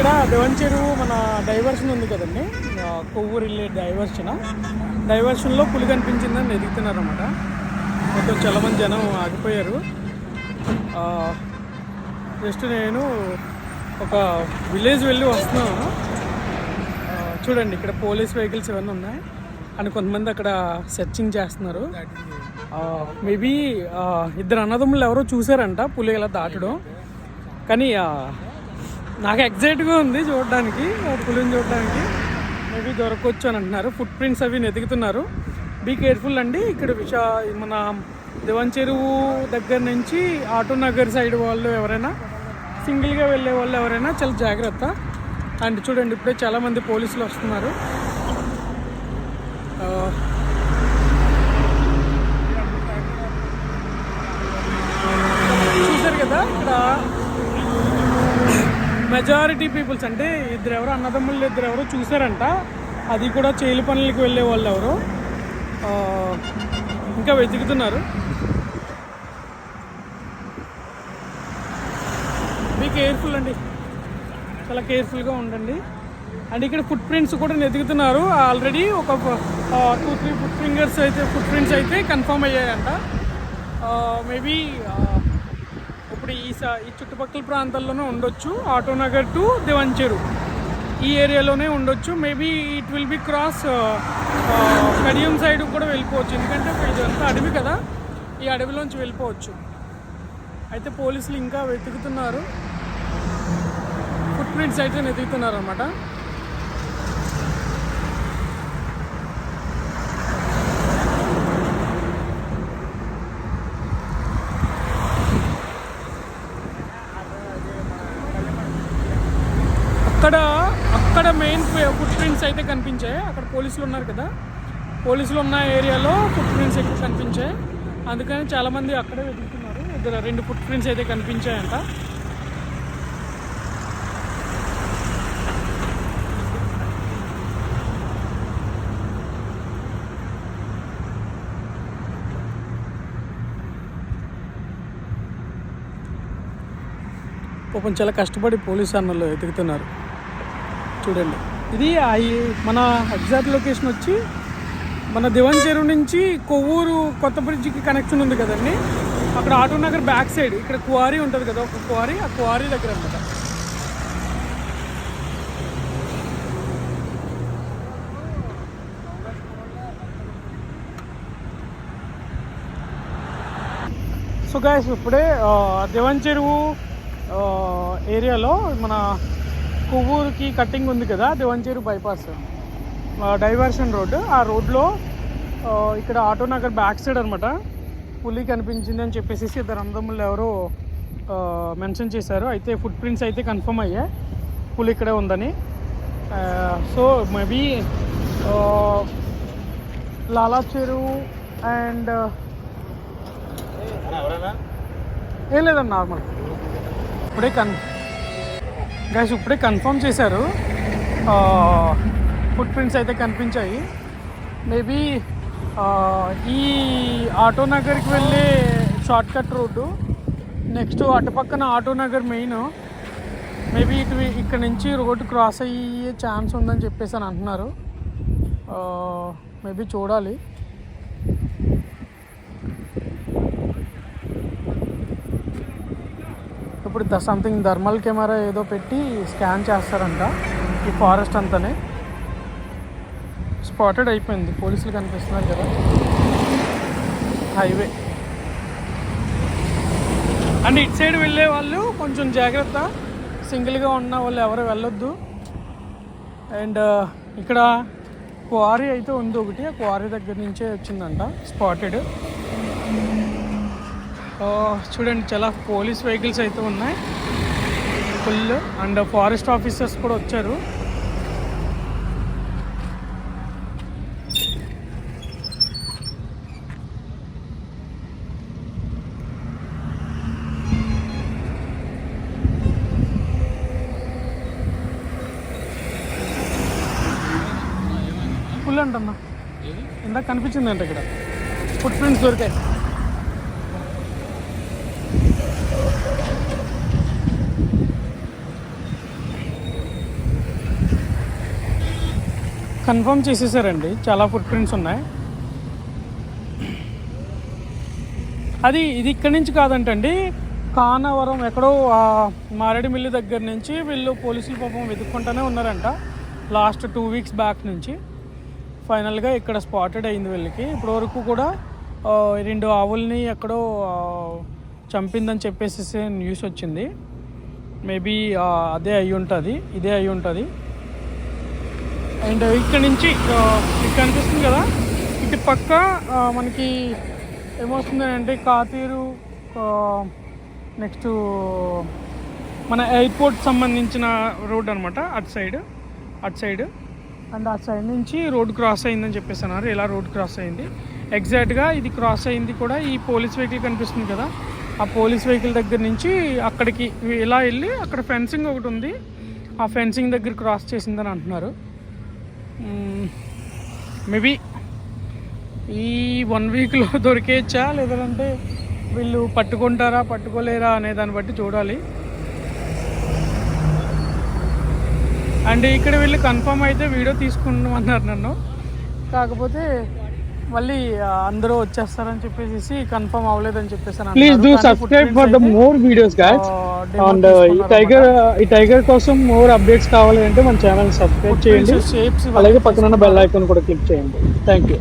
ఇక్కడ దేవన్ చెరువు మన డైవర్షన్ ఉంది కదండి. కొవ్వూరు వెళ్ళే డైవర్షన్ డైవర్షన్లో పులి కనిపించిందని ఎదుగుతున్నారనమాట మొత్తం చాలా మంది జనం ఆగిపోయారు. జస్ట్ నేను ఒక విలేజ్ వెళ్ళి వస్తున్నాను. చూడండి ఇక్కడ పోలీస్ వెహికల్స్ ఇవన్నీ ఉన్నాయి. అని కొంతమంది అక్కడ సెర్చింగ్ చేస్తున్నారు. మేబీ ఇద్దరు అన్నదమ్ములు ఎవరో చూసారంట పులి ఇలా దాటడం. కానీ నాకు ఎగ్జైట్గా ఉంది చూడడానికి పులిని చూడడానికి. మేబీ దొరకవచ్చు అని అంటున్నారు. ఫుట్ ప్రింట్స్ అవి వెతుకుతున్నారు. బీ కేర్ఫుల్ అండి. ఇక్కడ విశా మన దివన్ చెరువు దగ్గర నుంచి ఆటో నగర్ సైడ్ వాళ్ళు ఎవరైనా సింగిల్గా వెళ్ళే వాళ్ళు ఎవరైనా చాలా జాగ్రత్త. అండ్ చూడండి ఇప్పుడే చాలామంది పోలీసులు వస్తున్నారు ఆ, చూసారు కదా ఇక్కడ మెజారిటీ పీపుల్స్ అంటే ఇద్దరు ఎవరో అన్నదమ్ముళ్ళు ఇద్దరు ఎవరో చూసారంట అది కూడా చేలి పనులకి వెళ్ళే వాళ్ళు ఎవరో. ఇంకా వెతుకుతున్నారు. బీ కేర్ఫుల్ అండి. చాలా కేర్ఫుల్గా ఉండండి. అండ్ ఇక్కడ ఫుట్ ప్రింట్స్ కూడా వెతుకుతున్నారు. ఆల్రెడీ ఒక టూ త్రీ ఫుట్ ఫింగర్స్ అయితే ఫుట్ ప్రింట్స్ అయితే కన్ఫర్మ్ అయ్యాయంట. మేబీ ఇప్పుడు ఈ ఈ చుట్టుపక్కల ప్రాంతాల్లోనే ఉండొచ్చు. ఆటో నగర్ టు దివంచెరు ఈ ఏరియాలోనే ఉండొచ్చు. Maybe it will be cross Kadiyam side కూడా వెళ్ళిపోవచ్చు. ఎందుకంటే ఇదంతా అడవి కదా ఈ అడవిలోంచి వెళ్ళిపోవచ్చు. అయితే పోలీసులు ఇంకా వెతుకుతున్నారు. ఫుట్ ప్రింట్స్ అయితే వెతుకుతున్నారు అనమాట అక్కడ అక్కడ మెయిన్ ఫుట్ ప్రింట్స్ అయితే కనిపించాయి. అక్కడ పోలీసులు ఉన్నారు కదా. పోలీసులు ఉన్న ఏరియాలో ఫుట్ ప్రింట్స్ ఎక్కువ కనిపించాయి. అందుకని చాలామంది అక్కడే వెతుకుతున్నారు. ఇద్దరు రెండు ఫుట్ ప్రింట్స్ అయితే కనిపించాయంట. పాపం చాలా కష్టపడి పోలీస్ అన్నలు ఎదుగుతున్నారు చూడండి. ఇది మన ఎగ్జాక్ట్ లొకేషన్ వచ్చి మన దివన్ చెరువు నుంచి కొవ్వూరు కొత్త బ్రిడ్జికి కనెక్షన్ ఉంది కదండి. అక్కడ ఆటో నగర్ బ్యాక్ సైడ్ ఇక్కడ క్వారీ ఉంటుంది కదా ఒక క్వారీ ఆ క్వారీ దగ్గర అనమాట సో గాయస్ ఇప్పుడే దివన్ చెరువు ఏరియాలో మన కొవ్వూరుకి కట్టింగ్ ఉంది కదా దివన్ చెరువు బైపాస్ డైవర్షన్ రోడ్ ఆ రోడ్లో ఇక్కడ ఆటో నగర్ బ్యాక్ సైడ్ అనమాట పులి కనిపించింది అని చెప్పేసి ఇద్దరు అందములు ఎవరో మెన్షన్ చేశారు. అయితే ఫుట్ ప్రింట్స్ అయితే కన్ఫర్మ్ అయ్యాయి. పులి ఇక్కడే ఉందని. సో మేబీ లాలా చెరువు అండ్ ఏం లేదండి నార్మల్ ఇప్పుడే కన్ గైస్ ఇప్పుడే కన్ఫర్మ్ చేశారు. ఫుట్ ప్రింట్స్ అయితే కనిపించాయి. మేబీ ఈ ఆటో నగర్కి వెళ్ళే షార్ట్ కట్ రోడ్డు నెక్స్ట్ అటుపక్కన ఆటో నగర్ మెయిన్ మేబీ ఇటు ఇక్కడ నుంచి రోడ్డు క్రాస్ అయ్యే ఛాన్స్ ఉందని చెప్పేసి అని అంటున్నారు. మేబీ చూడాలి. ఇప్పుడు సంథింగ్ థర్మల్ కెమెరా ఏదో పెట్టి స్కాన్ చేస్తారంట ఈ ఫారెస్ట్ అంతానే. స్పాటెడ్ అయిపోయింది. పోలీసులు కనిపిస్తున్నారు కదా. హైవే అండ్ ఇటు సైడ్ వెళ్ళే వాళ్ళు కొంచెం జాగ్రత్త. సింగిల్గా ఉన్న వాళ్ళు ఎవరు వెళ్ళొద్దు. అండ్ uh, ఇక్కడ క్వారీ అయితే ఉంది ఒకటి. ఆ క్వారీ దగ్గర నుంచే వచ్చిందంట. స్పాటెడ్ చూడండి చాలా పోలీస్ వెహికల్స్ అయితే ఉన్నాయి. ఫుల్ అండ్ ఫారెస్ట్ ఆఫీసర్స్ కూడా వచ్చారు. ఫుల్ అంటన్నా. ఇందాక కనిపించిందంట ఇక్కడ. ఫుట్ ప్రింట్స్ దొరికాయి. కన్ఫర్మ్ చేసేసారండి. చాలా ఫుట్ ప్రింట్స్ ఉన్నాయి. అది ఇది ఇక్కడి నుంచి కాదంటండి. కానవరం ఎక్కడో మారేడుమిల్లి దగ్గర నుంచి వీళ్ళు పోలీసులు పాపం వెతుక్కుంటూనే ఉన్నారంట. లాస్ట్ టూ వీక్స్ బ్యాక్ నుంచి. ఫైనల్గా ఇక్కడ స్పాటెడ్ అయింది వీళ్ళకి. ఇప్పటి వరకు కూడా రెండు ఆవుల్ని ఎక్కడో చంపిందని చెప్పేసి న్యూస్ వచ్చింది. మేబీ అదే అయి ఉంటుంది. ఇదే అయి ఉంటుంది. అండ్ ఇక్కడ నుంచి ఇక్కడ కనిపిస్తుంది కదా? ఇటు పక్క మనకి ఏమొస్తుంది అంటే కాతీరు నెక్స్ట్ మన ఎయిర్పోర్ట్ సంబంధించిన రోడ్ అనమాట అటు సైడ్ అటు సైడ్. అండ్ ఆ సైడ్ నుంచి రోడ్ క్రాస్ అయిందని చెప్పేసి అన్నారు. ఇలా రోడ్ క్రాస్ అయింది? ఎగ్జాక్ట్గా ఇది క్రాస్ అయింది కూడా ఈ పోలీస్ వెహికల్ కనిపిస్తుంది కదా? ఆ పోలీస్ వెహికల్ దగ్గర నుంచి అక్కడికి ఇలా వెళ్ళి అక్కడ ఫెన్సింగ్ ఒకటి ఉంది. ఆ ఫెన్సింగ్ దగ్గర క్రాస్ చేసిందని అంటున్నారు. మేబీ ఈ వన్ వీక్లో దొరికేయచ్చా లేదంటే వీళ్ళు పట్టుకుంటారా పట్టుకోలేరా అనే దాన్ని బట్టి చూడాలి. అండ్ ఇక్కడ వీళ్ళు కన్ఫర్మ్ అయితే వీడియో తీసుకుంటామన్నారు నన్ను. కాకపోతే మళ్ళీ అందరూ వచ్చేస్తారని చెప్పేసి కన్ఫర్మ్ అవ్వలేదని చెప్పేసి please do subscribe for the more videos guys and ఈ టైగర్ ఈ టైగర్ కోసం మోర్ అప్డేట్స్ కావాలి అంటే మన ఛానల్ సబ్స్క్రైబ్ చేయండి. షేప్స్ అలాగే పక్కన బెల్ ఐకాన్ కూడా క్లిక్ చేయండి. Thank you